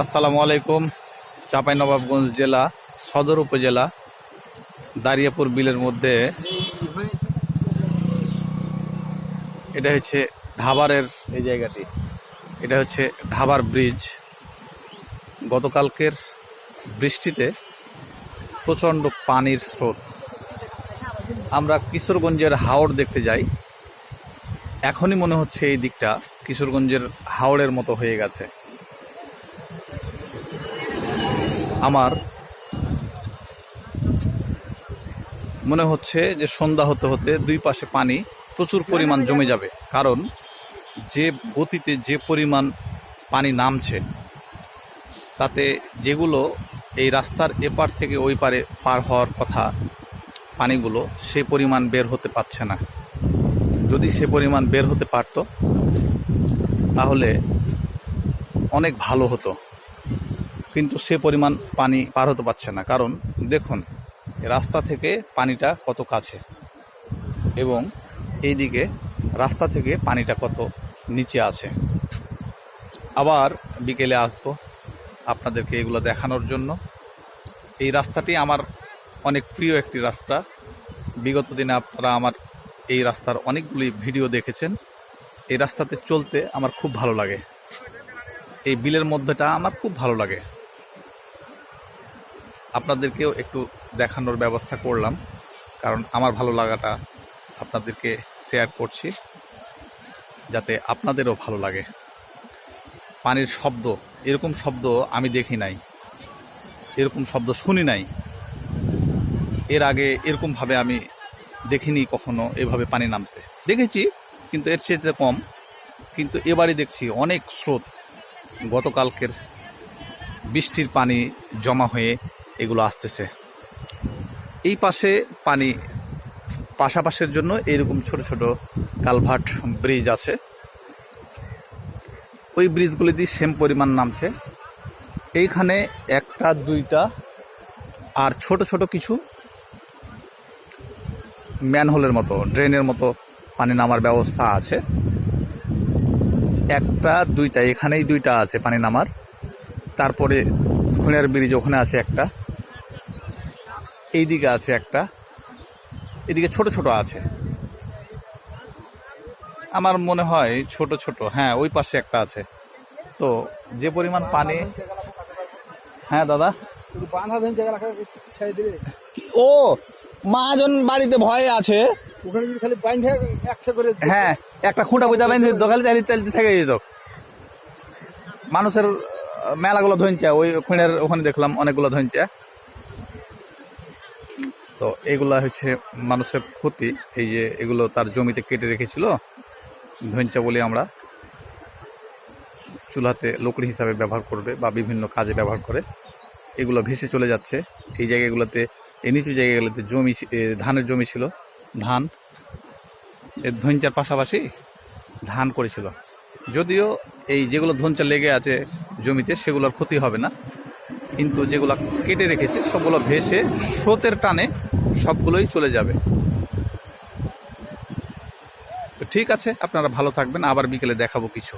আসসালামু আলাইকুম চাঁপাইনবাবগঞ্জ জেলা সদর উপজেলা দারিয়াপুর বিলের মধ্যে। এটা হচ্ছে ঢাবারের এই জায়গাটি। এটা হচ্ছে ঢাবার ব্রিজ। গতকালকের বৃষ্টিতে প্রচণ্ড পানির স্রোত। আমরা কিশোরগঞ্জের হাওড় দেখতে যাই। এখনই মনে হচ্ছে এই দিকটা কিশোরগঞ্জের হাওড়ের মতো হয়ে গেছে। আমার মনে হচ্ছে যে সন্ধ্যা হতে হতে দুই পাশে পানি প্রচুর পরিমাণ জমে যাবে। কারণ যে গতিতে যে পরিমাণ পানি নামছে তাতে যেগুলো এই রাস্তার এপার থেকে ওই পারে পার হওয়ার কথা পানিগুলো সে পরিমাণ বের হতে পারছে না। যদি সে পরিমাণ বের হতে পারত তাহলে অনেক ভালো হতো। কিন্তু সে পরিমাণ পানি পার হতে পারছে না। কারণ দেখুন, রাস্তা থেকে পানিটা কত কাছে এবং এইদিকে রাস্তা থেকে পানিটা কত নিচে আছে। আবার বিকেলে আসব আপনাদেরকে এগুলো দেখানোর জন্য। এই রাস্তাটি আমার অনেক প্রিয় একটি রাস্তা। বিগত দিনে আপনারা আমার এই রাস্তার অনেকগুলি ভিডিও দেখেছেন। এই রাস্তাতে চলতে আমার খুব ভালো লাগে। এই বিলের মধ্যেটা আমার খুব ভালো লাগে। আপনাদেরকেও একটু দেখানোর ব্যবস্থা করলাম, কারণ আমার ভালো লাগাটা আপনাদেরকে শেয়ার করছি, যাতে আপনাদেরও ভালো লাগে। পানির শব্দ, এরকম শব্দ আমি দেখি নাই, এরকম শব্দ শুনি নাই। এর আগে এরকমভাবে আমি দেখিনি কখনো এভাবে পানি নামতে। দেখেছি, কিন্তু এর চেয়ে কম, কিন্তু এবারে দেখছি অনেক স্রোত। গতকালকের বৃষ্টির পানি জমা হয়ে এগুলো আসতেছে। এই পাশে পানি পাশাপাশের জন্য এরকম ছোট ছোট কালভার্ট ব্রিজ আছে। ওই ব্রিজগুলি দিয়ে সেম পরিমাণ নামছে। এইখানে একটা, দুইটা আর ছোট ছোট কিছু ম্যানহোলের মতো, ড্রেনের মতো পানি নামার ব্যবস্থা আছে। একটা, দুইটা, এখানেই দুইটা আছে পানি নামার। তারপরে খুনের ব্রিজ ওখানে আছে একটা। এইদিকে আছে একটা। এদিকে ছোট ছোট আছে। আমার মনে হয় ছোট ছোট হ্যাঁ ওই পাশে একটা আছে। তো যে পরিমাণ পানি হ্যাঁ দাদা? ও মাজন বাড়িতে ভয়ে আছে। ওখানে খালি হ্যাঁ একটা খুঁটা বুঝা বাইন্ধে দোকানে চালিয়ে চালিয়ে থেকে যেত। মানুষের মেলাগুলো ধরছে ওই খুঁড়ের ওখানে দেখলাম অনেকগুলো ধরছে তো এগুলা হচ্ছে মানুষের ক্ষতি। এই যে এগুলো তার জমিতে কেটে রেখেছিল। ধঞ্চা বলি আমরা চুলাতে লকড়ি হিসাবে ব্যবহার করবে বা বিভিন্ন কাজে ব্যবহার করে। এগুলো ভেসে চলে যাচ্ছে। এই জায়গাগুলোতে, এই নিচু জায়গাগুলোতে জমি ধানের জমি ছিল। ধান এর ধঞ্চার পাশাপাশি ধান করেছিল। যদিও এই যেগুলো ধঞ্চা লেগে আছে জমিতে, সেগুলোর ক্ষতি হবে না। কিন্তু যেগুলো কেটে রেখেছে, সবগুলো ভেসে স্রোতের টানে সবগুলোই চলে যাবে। ঠিক আছে আপনারা ভালো থাকবেন আবার বিকেলে দেখাবো কিছু।